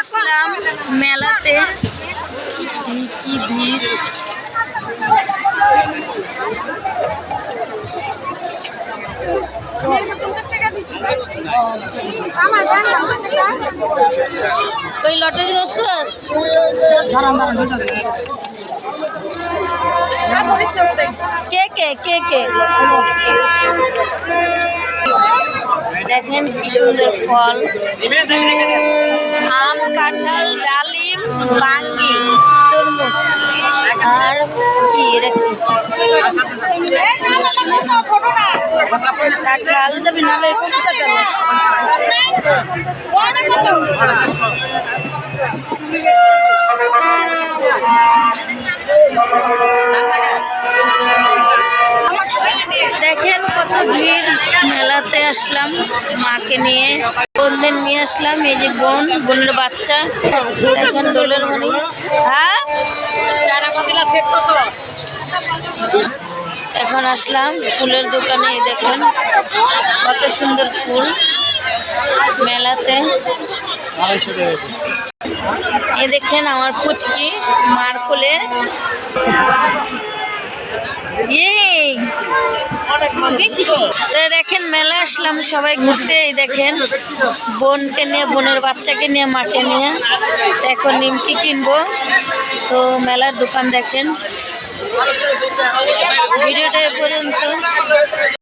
আসলাম মেলাতে। কি ভিড়। কই লটারি দোষস কে কে কে কে? দেখেন কি সুন্দর ফল। আম কাঁঠাল ডালিম বাঙ্গি তরমুজ। আর কি মেলাতে আসলাম মাকে নিয়ে। বোনদের নিয়ে আসলাম, এই যে বোন, বোনের বাচ্চা। দেখেন দোলের মনি এখন আসলাম ফুলের দোকানে দেখেন, কত সুন্দর ফুল মেলাতে। এ দেখেন আমার পুচকি মার এই তো দেখেন মেলা আসলাম, সবাই ঘুরতে, এই দেখেন, বোনকে নিয়ে, বোনের বাচ্চাকে নিয়ে, মাকে নিয়ে এখন নিমকি কিনবো। তো মেলার দোকান দেখেন। ভিডিওটা এ পর্যন্ত।